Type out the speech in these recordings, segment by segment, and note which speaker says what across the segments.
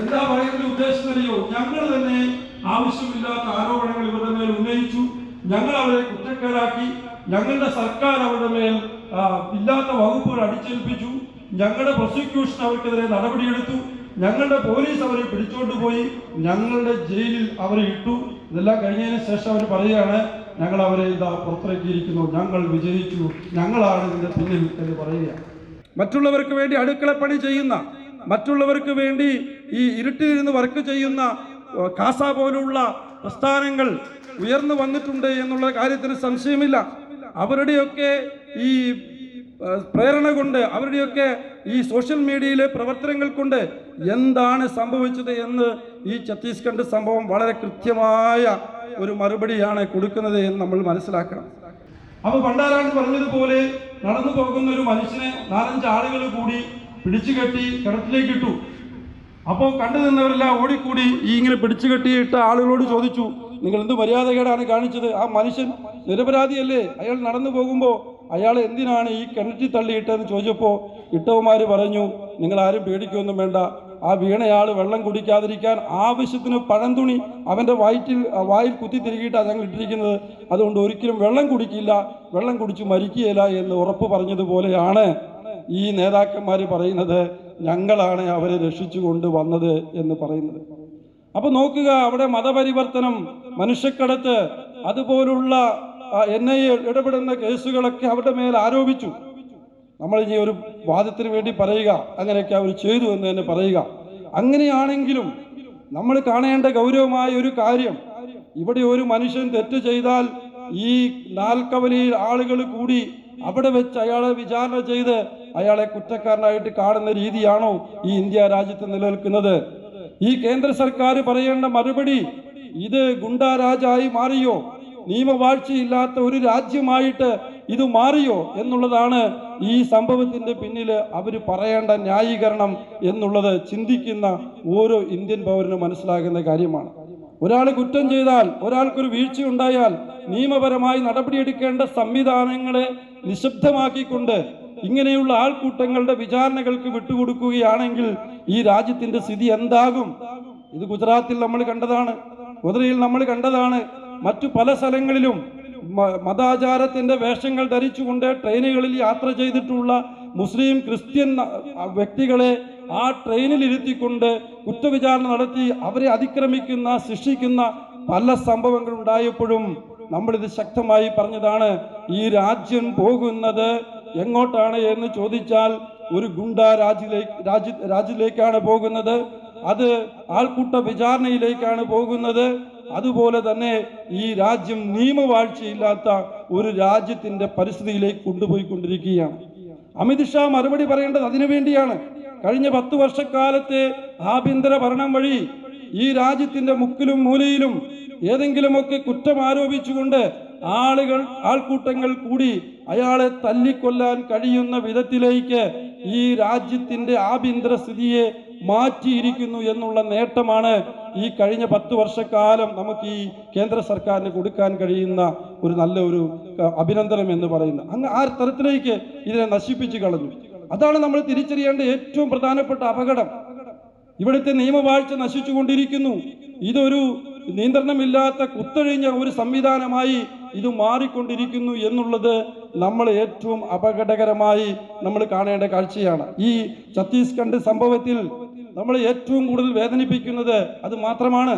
Speaker 1: എന്താ പറയുന്ന ഉദ്ദേശത്തിനറിയോ ഞങ്ങൾ തന്നെ ആവശ്യമില്ലാത്ത ആരോപണങ്ങൾ ഇവരുടെ മേൽ ഉന്നയിച്ചു. ഞങ്ങൾ അവരെ കുറ്റക്കാരാക്കി. ഞങ്ങളുടെ സർക്കാർ അവരുടെ മേൽ ഇല്ലാത്ത വകുപ്പുകൾ അടിച്ചേൽപ്പിച്ചു. ഞങ്ങളുടെ പ്രോസിക്യൂഷൻ അവർക്കെതിരെ നടപടിയെടുത്തു. ഞങ്ങളുടെ പോലീസ് അവരെ പിടിച്ചോണ്ട് പോയി. ഞങ്ങളുടെ ജയിലിൽ അവരെ ഇട്ടു. ഇതെല്ലാം കഴിഞ്ഞതിന് ശേഷം അവർ പറയുകയാണ് ഞങ്ങൾ അവരെ ഇതാ പുറത്തിറക്കിയിരിക്കുന്നു. ഞങ്ങൾ വിജയിച്ചു ഞങ്ങളാണ് ഇതിന്റെ പിന്നിൽ എന്ന് പറയുക മറ്റുള്ളവർക്ക് വേണ്ടി അടുക്കളപ്പണി ചെയ്യുന്ന മറ്റുള്ളവർക്ക് വേണ്ടി ഈ ഇരുട്ടിലിരുന്ന് വർക്ക് ചെയ്യുന്ന കാസ പോലുള്ള പ്രസ്ഥാനങ്ങൾ ഉയർന്നു വന്നിട്ടുണ്ട് എന്നുള്ള കാര്യത്തിന് സംശയമില്ല. അവരുടെയൊക്കെ ഈ പ്രേരണ കൊണ്ട് അവരുടെയൊക്കെ ഈ സോഷ്യൽ മീഡിയയിലെ പ്രവർത്തനങ്ങൾ കൊണ്ട് എന്താണ് സംഭവിച്ചത് എന്ന് ഈ ഛത്തീസ്ഗഡ് സംഭവം വളരെ കൃത്യമായ ഒരു മറുപടിയാണ് കൊടുക്കുന്നത് എന്ന് നമ്മൾ മനസ്സിലാക്കണം. അപ്പൊ പണ്ടാരാണ്ട് പറഞ്ഞതുപോലെ നടന്നു പോകുന്ന ഒരു മനുഷ്യനെ നാലഞ്ച് ആളുകൾ കൂടി പിടിച്ചു കെട്ടി കിണറ്റിലേക്ക് ഇട്ടു. അപ്പോൾ കണ്ടു നിന്നവരെല്ലാം ഓടിക്കൂടി ഈ ഇങ്ങനെ പിടിച്ചു കെട്ടിയിട്ട ആളുകളോട് ചോദിച്ചു നിങ്ങൾ എന്ത് മര്യാദകേടാണ് കാണിച്ചത്? ആ മനുഷ്യൻ നിരപരാധിയല്ലേ? അയാൾ നടന്നു പോകുമ്പോൾ അയാൾ എന്തിനാണ് ഈ കിണറ്റിൽ തള്ളിയിട്ടതെന്ന് ചോദിച്ചപ്പോൾ ഇട്ടവന്മാർ പറഞ്ഞു നിങ്ങൾ ആരും പേടിക്കൊന്നും വേണ്ട. ആ വീണയാൾ വെള്ളം കുടിക്കാതിരിക്കാൻ ആവശ്യത്തിന് പഴംതുണി അവന്റെ വയറ്റിൽ വായിൽ കുത്തി തിരികിയിട്ടാണ് ഞങ്ങൾ ഇട്ടിരിക്കുന്നത്. അതുകൊണ്ട് ഒരിക്കലും വെള്ളം കുടിക്കില്ല. വെള്ളം കുടിച്ച് മരിക്കുകയില്ല എന്ന് ഉറപ്പ് പറഞ്ഞതുപോലെയാണ് ഈ നേതാക്കന്മാർ പറയുന്നത് ഞങ്ങളാണ് അവരെ രക്ഷിച്ചു കൊണ്ടുവന്നത് എന്ന് പറയുന്നത്. അപ്പൊ നോക്കുക അവിടെ മതപരിവർത്തനം മനുഷ്യക്കടത്ത് അതുപോലുള്ള എൻ ഐ ഇടപെടുന്ന കേസുകളൊക്കെ അവരുടെ മേൽ ആരോപിച്ചു. നമ്മൾ ഇനി ഒരു വാദത്തിന് വേണ്ടി പറയുക അങ്ങനെയൊക്കെ അവർ ചെയ്തു എന്ന് തന്നെ പറയുക. അങ്ങനെയാണെങ്കിലും നമ്മൾ കാണേണ്ട ഗൗരവമായ ഒരു കാര്യം ഇവിടെ ഒരു മനുഷ്യൻ തെറ്റ് ചെയ്താൽ ഈ നാൽക്കവലിയിൽ ആളുകൾ കൂടി അവിടെ വെച്ച് അയാളെ വിചാരണ ചെയ്ത് അയാളെ കുറ്റക്കാരനായിട്ട് കാണുന്ന രീതിയാണോ ഈ ഇന്ത്യ രാജ്യത്ത് നിലനിൽക്കുന്നത്? ഈ കേന്ദ്ര സർക്കാർ പറയേണ്ട മറുപടി ഇത് ഗുണ്ടാരാജായി മാറിയോ? നിയമവാഴ്ചയില്ലാത്ത ഒരു രാജ്യമായിട്ട് ഇത് മാറിയോ എന്നുള്ളതാണ് ഈ സംഭവത്തിന്റെ പിന്നിൽ അവർ പറയേണ്ട ന്യായീകരണം എന്നുള്ളത് ചിന്തിക്കുന്ന ഓരോ ഇന്ത്യൻ പൗരനും മനസ്സിലാകുന്ന കാര്യമാണ്. ഒരാൾ കുറ്റം ചെയ്താൽ ഒരാൾക്കൊരു വീഴ്ച ഉണ്ടായാൽ നിയമപരമായി നടപടിയെടുക്കേണ്ട സംവിധാനങ്ങളെ നിശബ്ദമാക്കിക്കൊണ്ട് ഇങ്ങനെയുള്ള ആൾക്കൂട്ടങ്ങളുടെ വിചാരണകൾക്ക് വിട്ടുകൊടുക്കുകയാണെങ്കിൽ ഈ രാജ്യത്തിന്റെ സ്ഥിതി എന്താകും? ഇത് ഗുജറാത്തിൽ നമ്മൾ കണ്ടതാണ് കുതിരയിൽ നമ്മൾ കണ്ടതാണ്. മറ്റു പല സ്ഥലങ്ങളിലും മതാചാരത്തിന്റെ വേഷങ്ങൾ ധരിച്ചുകൊണ്ട് ട്രെയിനുകളിൽ യാത്ര ചെയ്തിട്ടുള്ള മുസ്ലിം ക്രിസ്ത്യൻ വ്യക്തികളെ ആ ട്രെയിനിൽ ഇരുത്തിക്കൊണ്ട് കുറ്റവിചാരണ നടത്തി അവരെ അതിക്രമിക്കുന്ന ശിക്ഷിക്കുന്ന പല സംഭവങ്ങൾ ഉണ്ടായപ്പോഴും നമ്മളിത് ശക്തമായി പറഞ്ഞതാണ് ഈ രാജ്യം പോകുന്നത് എങ്ങോട്ടാണ് എന്ന് ചോദിച്ചാൽ ഒരു ഗുണ്ട രാജ്യത്തിലേക്ക് രാജ്യ രാജ്യത്തിലേക്കാണ് പോകുന്നത്. അത് ആൾക്കൂട്ട വിചാരണയിലേക്കാണ് പോകുന്നത്. അതുപോലെ തന്നെ ഈ രാജ്യം നിയമവാഴ്ചയില്ലാത്ത ഒരു രാജ്യത്തിന്റെ പരിസ്ഥിതിയിലേക്ക് കൊണ്ടുപോയിക്കൊണ്ടിരിക്കുകയാണ്. അമിത്ഷാ മറുപടി പറയേണ്ടത് അതിനു വേണ്ടിയാണ്. കഴിഞ്ഞ പത്ത് വർഷക്കാലത്തെ ആഭ്യന്തര ഭരണം വഴി ഈ രാജ്യത്തിന്റെ മുക്കിലും മൂലയിലും ഏതെങ്കിലുമൊക്കെ കുറ്റം ആരോപിച്ചുകൊണ്ട് ആളുകൾ ആൾക്കൂട്ടങ്ങൾ കൂടി അയാളെ തല്ലിക്കൊല്ലാൻ കഴിയുന്ന വിധത്തിലേക്ക് ഈ രാജ്യത്തിന്റെ ആഭ്യന്തര സ്ഥിതിയെ മാറ്റിയിരിക്കുന്നു എന്നുള്ള നേട്ടമാണ് ഈ കഴിഞ്ഞ പത്ത് വർഷക്കാലം നമുക്ക് ഈ കേന്ദ്ര സർക്കാരിന് കൊടുക്കാൻ കഴിയുന്ന ഒരു നല്ല ഒരു അഭിനന്ദനം എന്ന് പറയുന്നത്. അങ്ങ് ആ തരത്തിലേക്ക് ഇതിനെ നശിപ്പിച്ചു കളഞ്ഞു. അതാണ് നമ്മൾ തിരിച്ചറിയേണ്ട ഏറ്റവും പ്രധാനപ്പെട്ട അപകടം. ഇവിടുത്തെ നിയമവാഴ്ച നശിച്ചുകൊണ്ടിരിക്കുന്നു. ഇതൊരു നിയന്ത്രണമില്ലാത്ത കുത്തഴിഞ്ഞ ഒരു സംവിധാനമായി ഇത് മാറിക്കൊണ്ടിരിക്കുന്നു എന്നുള്ളത് നമ്മൾ ഏറ്റവും അപകടകരമായി നമ്മൾ കാണേണ്ട കാഴ്ചയാണ്. ഈ ഛത്തീസ്ഗഡ് സംഭവത്തിൽ നമ്മൾ ഏറ്റവും കൂടുതൽ വേദനിപ്പിക്കുന്നത് അത് മാത്രമാണ്.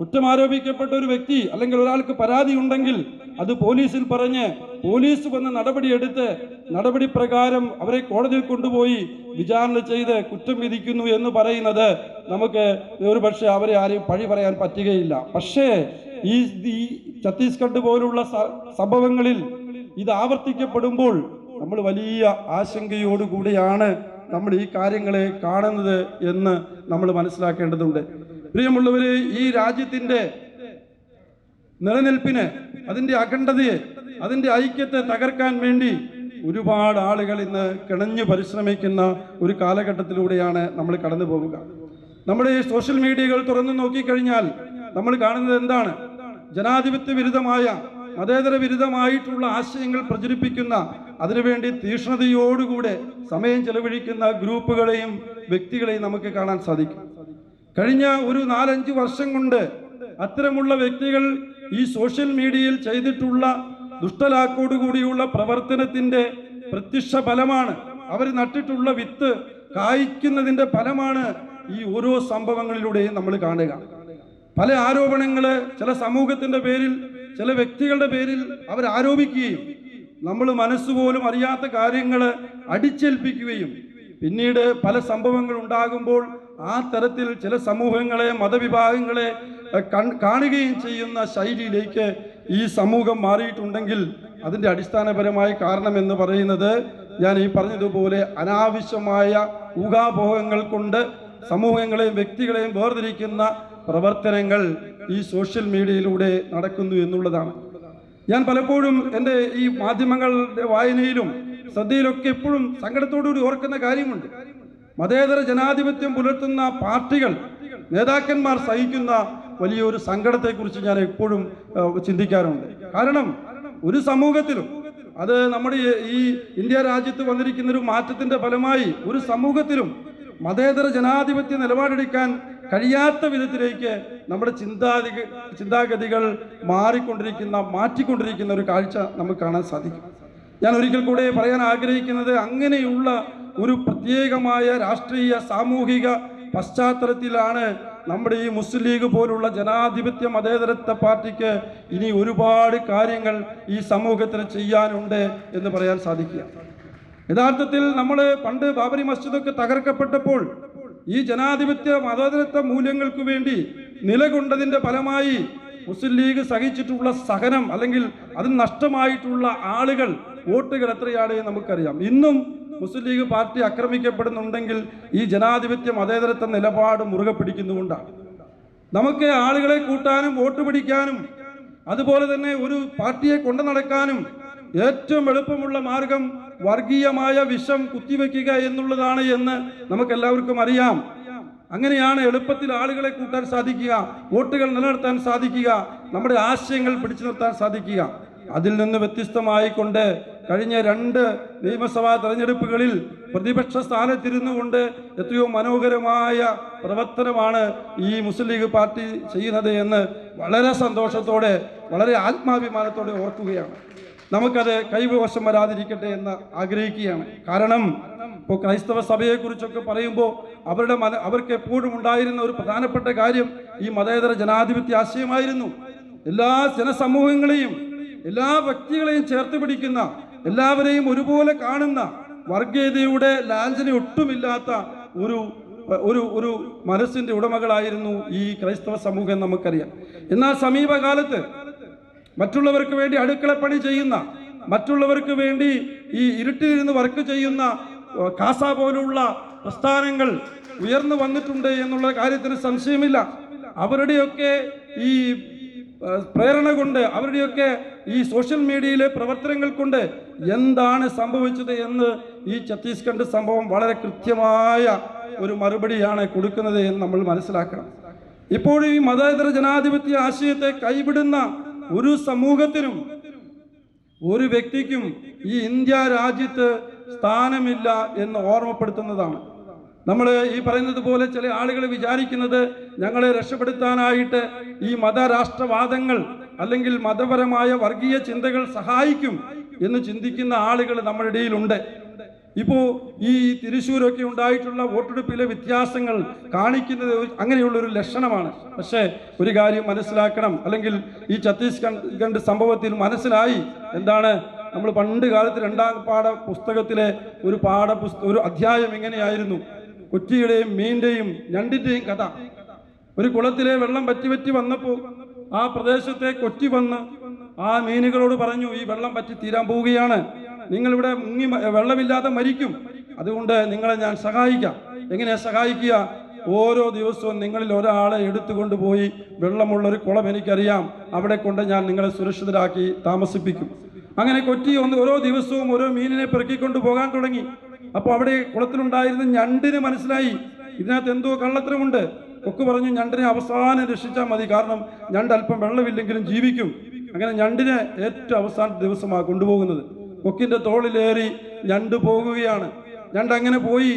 Speaker 1: കുറ്റം ആരോപിക്കപ്പെട്ട ഒരു വ്യക്തി അല്ലെങ്കിൽ ഒരാൾക്ക് പരാതി ഉണ്ടെങ്കിൽ അത് പോലീസിൽ പറഞ്ഞ് പോലീസ് വന്ന് നടപടിയെടുത്ത് നടപടി പ്രകാരം അവരെ കോടതിയിൽ കൊണ്ടുപോയി വിചാരണ ചെയ്ത് കുറ്റം വിധിക്കുന്നു എന്ന് പറയുന്നത് നമുക്ക് ഒരു പക്ഷേ അവരെ ആരെയും പഴി പറയാൻ പറ്റുകയില്ല. പക്ഷേ ഈ ഛത്തീസ്ഗഡ് പോലുള്ള സംഭവങ്ങളിൽ ഇത് ആവർത്തിക്കപ്പെടുമ്പോൾ നമ്മൾ വലിയ ആശങ്കയോടുകൂടിയാണ് നമ്മൾ ഈ കാര്യങ്ങളെ കാണുന്നത് എന്ന് നമ്മൾ മനസ്സിലാക്കേണ്ടതുണ്ട്. പ്രിയമുള്ളവരെ ഈ രാജ്യത്തിന്റെ നിലനിൽപ്പിന് അതിന്റെ അഖണ്ഡതയെ അതിന്റെ ഐക്യത്തെ തകർക്കാൻ വേണ്ടി ഒരുപാട് ആളുകൾ ഇന്ന് കിണഞ്ഞു പരിശ്രമിക്കുന്ന ഒരു കാലഘട്ടത്തിലൂടെയാണ് നമ്മൾ കടന്നു പോവുക നമ്മുടെ ഈ സോഷ്യൽ മീഡിയകൾ തുറന്നു നോക്കിക്കഴിഞ്ഞാൽ നമ്മൾ കാണുന്നത് എന്താണ്? ജനാധിപത്യ വിരുദ്ധമായ മതേതര വിരുദ്ധമായിട്ടുള്ള ആശയങ്ങൾ പ്രചരിപ്പിക്കുന്ന അതിനുവേണ്ടി തീക്ഷ്ണതയോടുകൂടെ സമയം ചെലവഴിക്കുന്ന ഗ്രൂപ്പുകളെയും വ്യക്തികളെയും നമുക്ക് കാണാൻ സാധിക്കും. കഴിഞ്ഞ ഒരു നാലഞ്ച് വർഷം കൊണ്ട് അത്തരമുള്ള വ്യക്തികൾ ഈ സോഷ്യൽ മീഡിയയിൽ ചെയ്തിട്ടുള്ള ദുഷ്ടലാക്കോടുകൂടിയുള്ള പ്രവർത്തനത്തിന്റെ പ്രത്യക്ഷ ഫലമാണ് അവർ നട്ടിട്ടുള്ള വിത്ത് കായ്ക്കുന്നതിന്റെ ഫലമാണ് ഈ ഓരോ സംഭവങ്ങളിലൂടെയും നമ്മൾ കാണുക. പല ആരോപണങ്ങൾ ചില സമൂഹത്തിന്റെ പേരിൽ ചില വ്യക്തികളുടെ പേരിൽ അവർ ആരോപിക്കുകയും നമ്മൾ മനസ്സുപോലും അറിയാത്ത കാര്യങ്ങൾ അടിച്ചേൽപ്പിക്കുകയും പിന്നീട് പല സംഭവങ്ങൾ ഉണ്ടാകുമ്പോൾ ആ തരത്തിൽ ചില സമൂഹങ്ങളെ മതവിഭാഗങ്ങളെ കാണുകയും ചെയ്യുന്ന ശൈലിയിലേക്ക് ഈ സമൂഹം മാറിയിട്ടുണ്ടെങ്കിൽ അതിന്റെ അടിസ്ഥാനപരമായ കാരണം എന്ന് പറയുന്നത് ഞാൻ ഈ പറഞ്ഞതുപോലെ അനാവശ്യമായ ഊഹാപോഹങ്ങൾ കൊണ്ട് സമൂഹങ്ങളെയും വ്യക്തികളെയും വേർതിരിക്കുന്ന പ്രവർത്തനങ്ങൾ ഈ സോഷ്യൽ മീഡിയയിലൂടെ നടക്കുന്നു എന്നുള്ളതാണ്. ഞാൻ പലപ്പോഴും എന്റെ ഈ മാധ്യമങ്ങളുടെ വായനയിലും ശ്രദ്ധയിലൊക്കെ എപ്പോഴും സങ്കടത്തോടുകൂടി ഓർക്കുന്ന കാര്യമുണ്ട്. മതേതര ജനാധിപത്യം പുലർത്തുന്ന പാർട്ടികൾ നേതാക്കന്മാർ സഹിക്കുന്ന വലിയൊരു സങ്കടത്തെക്കുറിച്ച് ഞാൻ എപ്പോഴും ചിന്തിക്കാറുണ്ട്. കാരണം ഒരു സമൂഹത്തിലും അത് നമ്മുടെ ഈ- ഇന്ത്യ രാജ്യത്ത് വന്നിരിക്കുന്ന ഒരു മാറ്റത്തിന്റെ ഫലമായി ഒരു സമൂഹത്തിലും മതേതര ജനാധിപത്യ നിലപാടെടുക്കാൻ കഴിയാത്ത വിധത്തിലേക്ക് നമ്മുടെ ചിന്താതി ചിന്താഗതികൾ മാറിക്കൊണ്ടിരിക്കുന്ന മാറ്റിക്കൊണ്ടിരിക്കുന്ന ഒരു കാഴ്ച നമുക്ക് കാണാൻ സാധിക്കും. ഞാൻ ഒരിക്കൽ കൂടെ പറയാൻ ആഗ്രഹിക്കുന്നത് അങ്ങനെയുള്ള ഒരു പ്രത്യേകമായ രാഷ്ട്രീയ സാമൂഹിക പശ്ചാത്തലത്തിലാണ് നമ്മുടെ ഈ മുസ്ലിം ലീഗ് പോലുള്ള ജനാധിപത്യ മതേതരത്വ പാർട്ടിക്ക് ഇനി ഒരുപാട് കാര്യങ്ങൾ ഈ സമൂഹത്തിന് ചെയ്യാനുണ്ട് എന്ന് പറയാൻ സാധിക്കുക. യഥാർത്ഥത്തിൽ നമ്മൾ പണ്ട് ബാബരി മസ്ജിദൊക്കെ തകർക്കപ്പെട്ടപ്പോൾ ഈ ജനാധിപത്യ മതേതരത്വ മൂല്യങ്ങൾക്ക് വേണ്ടി നിലകൊണ്ടതിന്റെ ഫലമായി മുസ്ലിം ലീഗ് സഹിച്ചിട്ടുള്ള സഹനം അല്ലെങ്കിൽ അത് നഷ്ടമായിട്ടുള്ള ആളുകൾ വോട്ടുകൾ എത്രയാണ് നമുക്കറിയാം. ഇന്നും മുസ്ലിം ലീഗ് പാർട്ടി ആക്രമിക്കപ്പെടുന്നുണ്ടെങ്കിൽ ഈ ജനാധിപത്യ മതേതരത്വ നിലപാട് മുറുകെ പിടിക്കുന്നുകൊണ്ടാണ് നമുക്ക് ആളുകളെ കൂട്ടാനും വോട്ട് പിടിക്കാനും അതുപോലെ തന്നെ ഒരു പാർട്ടിയെ കൊണ്ടു നടക്കാനും ഏറ്റവും എളുപ്പമുള്ള മാർഗം വർഗീയമായ വിഷം കുത്തിവെക്കുക എന്നുള്ളതാണ് എന്ന് നമുക്കെല്ലാവർക്കും അറിയാം. അങ്ങനെയാണ് എളുപ്പത്തിൽ ആളുകളെ കൂട്ടാൻ സാധിക്കുക വോട്ടുകൾ നിലനിർത്താൻ സാധിക്കുക നമ്മുടെ ആശയങ്ങൾ പിടിച്ചു നിർത്താൻ സാധിക്കുക. അതിൽ നിന്ന് വ്യത്യസ്തമായിക്കൊണ്ട് കഴിഞ്ഞ രണ്ട് നിയമസഭാ തെരഞ്ഞെടുപ്പുകളിൽ പ്രതിപക്ഷ സ്ഥാനത്തിരുന്നു കൊണ്ട് എത്രയോ മനോഹരമായ പ്രവർത്തനമാണ് ഈ മുസ്ലിം ലീഗ് പാർട്ടി ചെയ്യുന്നത് എന്ന് വളരെ സന്തോഷത്തോടെ വളരെ ആത്മാഭിമാനത്തോടെ ഓർക്കുകയാണ്. നമുക്കത് കൈവശം വരാതിരിക്കട്ടെ എന്ന് ആഗ്രഹിക്കുകയാണ്. കാരണം ഇപ്പോൾ ക്രൈസ്തവ സഭയെക്കുറിച്ചൊക്കെ പറയുമ്പോൾ അവരുടെ മത അവർക്ക് എപ്പോഴും ഉണ്ടായിരുന്ന ഒരു പ്രധാനപ്പെട്ട കാര്യം ഈ മതേതര ജനാധിപത്യ ആശയമായിരുന്നു. എല്ലാ ജനസമൂഹങ്ങളെയും എല്ലാ വ്യക്തികളെയും ചേർത്ത് പിടിക്കുന്ന എല്ലാവരെയും ഒരുപോലെ കാണുന്ന വർഗീയതയുടെ ലാഞ്ചന ഒട്ടുമില്ലാത്ത ഒരു ഒരു ഒരു മനസ്സിന്റെ ഉടമകളായിരുന്നു ഈ ക്രൈസ്തവ സമൂഹം നമുക്കറിയാം. എന്നാൽ സമീപകാലത്ത് മറ്റുള്ളവർക്ക് വേണ്ടി അടുക്കളപ്പണി ചെയ്യുന്ന മറ്റുള്ളവർക്ക് വേണ്ടി ഈ ഇരുട്ടിലിരുന്ന് വർക്ക് ചെയ്യുന്ന കാസ പോലുള്ള പ്രസ്ഥാനങ്ങൾ ഉയർന്നു വന്നിട്ടുണ്ട് എന്നുള്ള കാര്യത്തിന് സംശയമില്ല. അവരുടെയൊക്കെ ഈ പ്രേരണ കൊണ്ട് അവരുടെയൊക്കെ ഈ സോഷ്യൽ മീഡിയയിലെ പ്രവർത്തനങ്ങൾ കൊണ്ട് എന്താണ് സംഭവിച്ചത് എന്ന് ഈ ഛത്തീസ്ഗഡ് സംഭവം വളരെ കൃത്യമായ ഒരു മറുപടിയാണ് കൊടുക്കുന്നത് എന്ന് നമ്മൾ മനസ്സിലാക്കണം. ഇപ്പോഴും ഈ മതേതര ജനാധിപത്യ ആശയത്തെ കൈവിടുന്ന ഒരു സമൂഹത്തിനും ഒരു വ്യക്തിക്കും ഈ ഇന്ത്യ രാജ്യത്ത് സ്ഥാനമില്ല എന്ന് ഓർമ്മപ്പെടുത്തുന്നതാണ്. നമ്മൾ ഈ പറയുന്നത് പോലെ ചില ആളുകൾ വിചാരിക്കുന്നത് ഞങ്ങളെ രക്ഷപ്പെടുത്താനായിട്ട് ഈ മതരാഷ്ട്രവാദങ്ങൾ അല്ലെങ്കിൽ മതപരമായ വർഗീയ ചിന്തകൾ സഹായിക്കും എന്ന് ചിന്തിക്കുന്ന ആളുകൾ നമ്മുടെ ഇടയിലുണ്ട്. ഇപ്പോൾ ഈ തിരുശൂരൊക്കെ ഉണ്ടായിട്ടുള്ള വോട്ടെടുപ്പിലെ വ്യത്യാസങ്ങൾ കാണിക്കുന്നത് ഒരു- അങ്ങനെയുള്ളൊരു ലക്ഷണമാണ്. പക്ഷേ ഒരു കാര്യം മനസ്സിലാക്കണം. അല്ലെങ്കിൽ ഈ ഛത്തീസ്ഗഡ് സംഭവത്തിൽ മനസ്സിലായി എന്താണ്? നമ്മൾ പണ്ട് കാലത്ത് രണ്ടാം പാഠ പുസ്തകത്തിലെ ഒരു പാഠപുസ്ത ഒരു അധ്യായം എങ്ങനെയായിരുന്നു കൊച്ചിയുടെയും മീന്റെയും ഞണ്ടിന്റെയും കഥ. ഒരു കുളത്തിലെ വെള്ളം പറ്റി പറ്റി വന്നപ്പോൾ ആ പ്രദേശത്തെ കൊറ്റി വന്ന് ആ മീനുകളോട് പറഞ്ഞു ഈ വെള്ളം പറ്റി തീരാൻ പോവുകയാണ്. നിങ്ങളിവിടെ മുങ്ങി വെള്ളമില്ലാതെ മരിക്കും. അതുകൊണ്ട് നിങ്ങളെ ഞാൻ സഹായിക്കാം. എങ്ങനെയാ സഹായിക്കുക? ഓരോ ദിവസവും നിങ്ങളിൽ ഒരാളെ എടുത്തുകൊണ്ട് പോയി വെള്ളമുള്ളൊരു കുളം എനിക്കറിയാം. അവിടെ കൊണ്ട് ഞാൻ നിങ്ങളെ സുരക്ഷിതരാക്കി താമസിപ്പിക്കും. അങ്ങനെ കൊറ്റി ഒന്ന് ഓരോ ദിവസവും ഓരോ മീനിനെ പെറുക്കിക്കൊണ്ട് പോകാൻ തുടങ്ങി. അപ്പോൾ അവിടെ കുളത്തിലുണ്ടായിരുന്ന ഞണ്ടിന് മനസ്സിലായി. ഇതിനകത്ത് എന്തോ കള്ളത്തരമുണ്ട്. കൊക്ക് പറഞ്ഞു ഞണ്ടിനെ അവസാനം രക്ഷിച്ചാൽ മതി. കാരണം ഞണ്ട് അല്പം വെള്ളമില്ലെങ്കിലും ജീവിക്കും. അങ്ങനെ ഞണ്ടിനെ ഏറ്റവും അവസാന ദിവസമാണ് കൊണ്ടുപോകുന്നത്. കൊക്കിന്റെ തോളിലേറി ഞണ്ട് പോകുകയാണ്. ഞണ്ട് അങ്ങനെ പോയി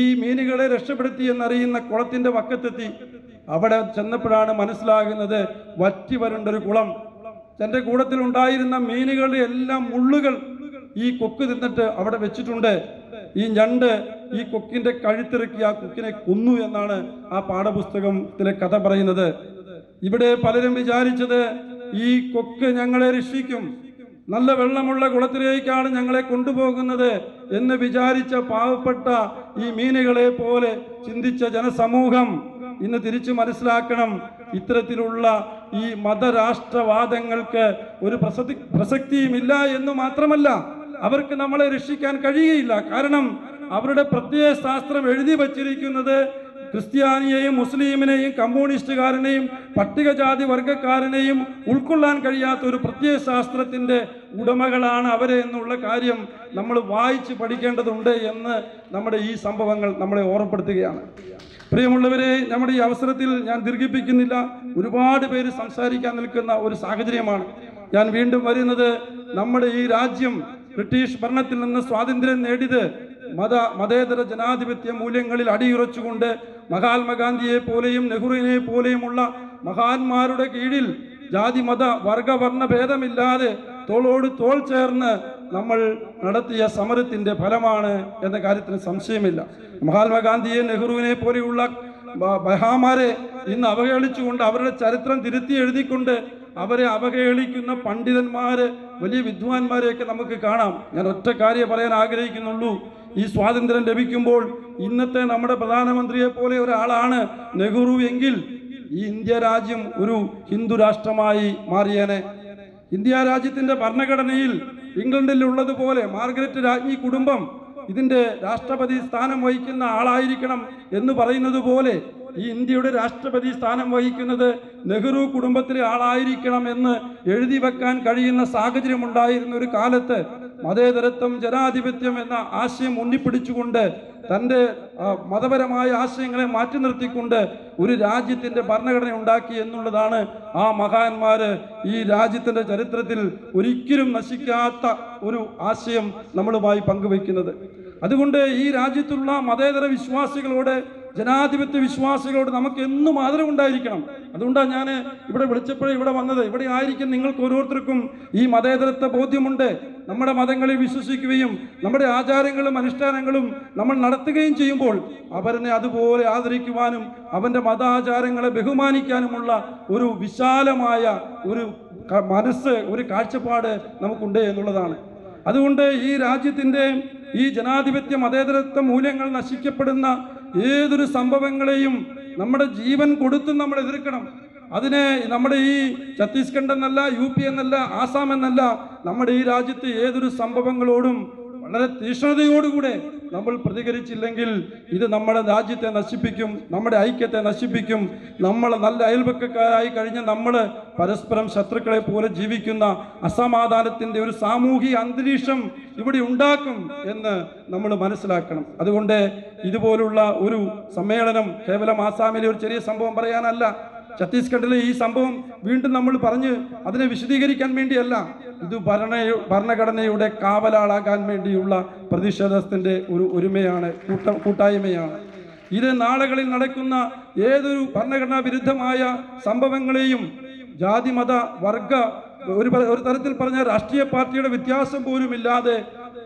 Speaker 1: ഈ മീനുകളെ രക്ഷപ്പെടുത്തി എന്നറിയുന്ന കുളത്തിന്റെ വക്കത്തെത്തി. അവിടെ ചെന്നപ്പോഴാണ് മനസ്സിലാകുന്നത് വറ്റി വരണ്ടൊരു കുളം. തന്റെ കൂടത്തിൽ ഉണ്ടായിരുന്ന മീനുകളുടെ എല്ലാം മുള്ളുകൾ ഈ കൊക്ക് തിന്നിട്ട് അവിടെ വെച്ചിട്ടുണ്ട്. ഈ ഞണ്ട് ഈ കൊക്കിന്റെ കഴുത്തിറക്കി ആ കൊക്കിനെ കൊന്നു എന്നാണ് ആ പാഠപുസ്തകത്തിലെ കഥ പറയുന്നത്. ഇവിടെ പലരും വിചാരിച്ചത് ഈ കൊക്ക് ഞങ്ങളെ രക്ഷിക്കും. നല്ല വെള്ളമുള്ള കുളത്തിലേക്കാണ് ഞങ്ങളെ കൊണ്ടുപോകുന്നത് എന്ന് വിചാരിച്ച പാവപ്പെട്ട ഈ മീനുകളെ പോലെ ചിന്തിച്ച ജനസമൂഹം ഇന്ന് തിരിച്ചു മനസ്സിലാക്കണം. ഇത്തരത്തിലുള്ള ഈ മതരാഷ്ട്രവാദങ്ങൾക്ക് ഒരു പ്രസക്തി പ്രസക്തിയുമില്ല എന്ന് മാത്രമല്ല അവർക്ക് നമ്മളെ രക്ഷിക്കാൻ കഴിയുകയില്ല. കാരണം അവരുടെ പ്രത്യയ ശാസ്ത്രം എഴുതി വച്ചിരിക്കുന്നത് ക്രിസ്ത്യാനിയെയും മുസ്ലിമിനെയും കമ്മ്യൂണിസ്റ്റുകാരനെയും പട്ടികജാതി വർഗക്കാരനെയും ഉൾക്കൊള്ളാൻ കഴിയാത്ത ഒരു പ്രത്യയ ശാസ്ത്രത്തിന്റെ ഉടമകളാണ് അവരെ എന്നുള്ള കാര്യം നമ്മൾ വായിച്ച് പഠിക്കേണ്ടതുണ്ട് എന്ന് നമ്മുടെ ഈ സംഭവങ്ങൾ നമ്മളെ ഓർമ്മപ്പെടുത്തുകയാണ്. പ്രിയമുള്ളവരെ നമ്മുടെ ഈ അവസരത്തിൽ ഞാൻ ദീർഘിപ്പിക്കുന്നില്ല. ഒരുപാട് പേര് സംസാരിക്കാൻ നിൽക്കുന്ന ഒരു സാഹചര്യമാണ്. ഞാൻ വീണ്ടും വരുന്നത് നമ്മുടെ ഈ രാജ്യം ബ്രിട്ടീഷ് ഭരണത്തിൽ നിന്ന് സ്വാതന്ത്ര്യം നേടിയത് മത മതേതര ജനാധിപത്യ മൂല്യങ്ങളിൽ അടിയുറച്ചുകൊണ്ട് മഹാത്മാഗാന്ധിയെ പോലെയും നെഹ്റുവിനെ പോലെയുമുള്ള മഹാന്മാരുടെ കീഴിൽ ജാതി മത വർഗ വർണ ഭേദമില്ലാതെ തോളോട് തോൾ ചേർന്ന് നമ്മൾ നടത്തിയ സമരത്തിന്റെ ഫലമാണ് എന്ന കാര്യത്തിന് സംശയമില്ല. മഹാത്മാഗാന്ധിയെ നെഹ്റുവിനെ പോലെയുള്ള ബഹാമാരെ ഇന്ന് അവഹേളിച്ചുകൊണ്ട് അവരുടെ ചരിത്രം തിരുത്തി എഴുതിക്കൊണ്ട് അവരെ അവഹേളിക്കുന്ന പണ്ഡിതന്മാർ വലിയ വിദ്വാൻമാരെയൊക്കെ നമുക്ക് കാണാം. ഞാൻ ഒറ്റ കാര്യം പറയാൻ ആഗ്രഹിക്കുന്നുള്ളൂ. ഈ സ്വാതന്ത്ര്യം ലഭിക്കുമ്പോൾ ഇന്നത്തെ നമ്മുടെ പ്രധാനമന്ത്രിയെ പോലെ ഒരാളാണ് നെഹ്റു എങ്കിൽ ഈ ഇന്ത്യ രാജ്യം ഒരു ഹിന്ദു രാഷ്ട്രമായി മാറിയേനെ. ഇന്ത്യ രാജ്യത്തിന്റെ ഭരണഘടനയിൽ ഇംഗ്ലണ്ടിൽ ഉള്ളതുപോലെ മാർഗരറ്റ് രാജ്ഞി കുടുംബം ഇതിന്റെ രാഷ്ട്രപതി സ്ഥാനം വഹിക്കുന്ന ആളായിരിക്കണം എന്ന് പറയുന്നത് പോലെ ഈ ഇന്ത്യയുടെ രാഷ്ട്രപതി സ്ഥാനം വഹിക്കുന്നത് നെഹ്റു കുടുംബത്തിലെ ആളായിരിക്കണം എന്ന് എഴുതി വെക്കാൻ കഴിയുന്ന സാഹചര്യം ഉണ്ടായിരുന്ന ഒരു കാലത്ത് മതേതരത്വം ജനാധിപത്യം എന്ന ആശയം ഉണ്ണിപ്പിടിച്ചുകൊണ്ട് തന്റെ മതപരമായ ആശയങ്ങളെ മാറ്റി നിർത്തിക്കൊണ്ട് ഒരു രാജ്യത്തിന്റെ ഭരണഘടന ഉണ്ടാക്കി എന്നുള്ളതാണ് ആ മഹാന്മാർ ഈ രാജ്യത്തിന്റെ ചരിത്രത്തിൽ ഒരിക്കലും നശിക്കാത്ത ഒരു ആശയം നമ്മളുമായി പങ്കുവയ്ക്കുന്നത്. അതുകൊണ്ട് ഈ രാജ്യത്തുള്ള മതേതര വിശ്വാസികളോട് ജനാധിപത്യ വിശ്വാസികളോട് നമുക്ക് എന്നും ആദരവുണ്ടായിരിക്കണം അതുകൊണ്ടാണ് ഞാൻ ഇവിടെ വിളിച്ചപ്പോഴേ ഇവിടെ വന്നത്. ഇവിടെ ആയിരിക്കും നിങ്ങൾക്ക് ഓരോരുത്തർക്കും ഈ മതേതരത്വ ബോധ്യമുണ്ട്. നമ്മുടെ മതങ്ങളിൽ വിശ്വസിക്കുകയും നമ്മുടെ ആചാരങ്ങളും അനുഷ്ഠാനങ്ങളും നമ്മൾ നടത്തുകയും ചെയ്യുമ്പോൾ അവരനെ അതുപോലെ ആദരിക്കുവാനും അവന്റെ മതാചാരങ്ങളെ ബഹുമാനിക്കാനുമുള്ള ഒരു വിശാലമായ ഒരു മനസ്സ് ഒരു കാഴ്ചപ്പാട് നമുക്കുണ്ട് എന്നുള്ളതാണ്. അതുകൊണ്ട് ഈ രാജ്യത്തിന്റെ ഈ ജനാധിപത്യ മതേതരത്വ മൂല്യങ്ങൾ നശിക്കപ്പെടുന്ന ഏതൊരു സംഭവങ്ങളെയും നമ്മുടെ ജീവൻ കൊടുത്തും നമ്മൾ എതിർക്കണം. അതിനെ നമ്മുടെ ഈ ഛത്തീസ്ഗഡ് എന്നല്ല യു പി എന്നല്ല ആസാം എന്നല്ല നമ്മുടെ ഈ രാജ്യത്ത് ഏതൊരു സംഭവങ്ങളോടും വളരെ തീഷ്ണതയോടുകൂടെ നമ്മൾ പ്രതികരിച്ചില്ലെങ്കിൽ ഇത് നമ്മുടെ രാജ്യത്തെ നശിപ്പിക്കും നമ്മുടെ ഐക്യത്തെ നശിപ്പിക്കും. നമ്മൾ നല്ല അയൽപക്കക്കാരായി കഴിഞ്ഞ് നമ്മൾ പരസ്പരം ശത്രുക്കളെ പോലെ ജീവിക്കുന്ന അസമാധാനത്തിന്റെ ഒരു സാമൂഹിക അന്തരീക്ഷം ഇവിടെ ഉണ്ടാക്കും എന്ന് നമ്മൾ മനസ്സിലാക്കണം. അതുകൊണ്ട് ഇതുപോലുള്ള ഒരു സമ്മേളനം കേവലം ആസാമിലെ ഒരു ചെറിയ സംഭവം പറയാനല്ല. ഛത്തീസ്ഗഡിലെ ഈ സംഭവം വീണ്ടും നമ്മൾ പറഞ്ഞ് അതിനെ വിശദീകരിക്കാൻ വേണ്ടിയല്ല. ഇത് ഭരണ ഭരണഘടനയുടെ കാവലാളാകാൻ വേണ്ടിയുള്ള പ്രതിഷേധത്തിന്റെ ഒരു ഒരുമയാണ് കൂട്ട കൂട്ടായ്മയാണ്. ഇത് നാളുകളിൽ നടക്കുന്ന ഏതൊരു ഭരണഘടനാ വിരുദ്ധമായ സംഭവങ്ങളെയും ജാതി മത വർഗ ഒരു ഒരു തരത്തിൽ പറഞ്ഞ രാഷ്ട്രീയ പാർട്ടിയുടെ വ്യത്യാസം പോലുമില്ലാതെ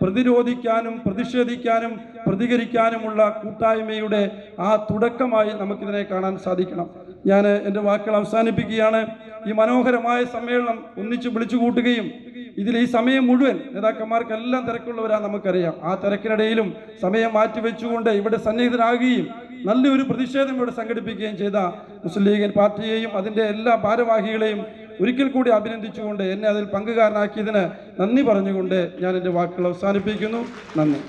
Speaker 1: പ്രതിരോധിക്കാനും പ്രതിഷേധിക്കാനും പ്രതികരിക്കാനുമുള്ള കൂട്ടായ്മയുടെ ആ തുടക്കമായി നമുക്കിതിനെ കാണാൻ സാധിക്കണം. ഞാൻ എന്റെ വാക്കുകൾ അവസാനിപ്പിക്കുകയാണ്. ഈ മനോഹരമായ സമ്മേളനം ഒന്നിച്ച് വിളിച്ചു കൂട്ടുകയും ഇതിൽ ഈ സമയം മുഴുവൻ നേതാക്കന്മാർക്കെല്ലാം തിരക്കുള്ളവരാണ് നമുക്കറിയാം. ആ തിരക്കിനിടയിലും സമയം മാറ്റിവെച്ചുകൊണ്ട് ഇവിടെ സന്നിഹിതരാകുകയും നല്ലൊരു പ്രതിഷേധം ഇവിടെ സംഘടിപ്പിക്കുകയും ചെയ്ത മുസ്ലിം ലീഗൻ പാർട്ടിയെയും അതിന്റെ എല്ലാ ഭാരവാഹികളെയും ഒരിക്കൽ കൂടി അഭിനന്ദിച്ചുകൊണ്ട് എന്നെ അതിൽ പങ്കുകാരനാക്കിയതിന് നന്ദി പറഞ്ഞുകൊണ്ട് ഞാൻ എന്റെ വാക്കുകൾ അവസാനിപ്പിക്കുന്നു. നന്ദി.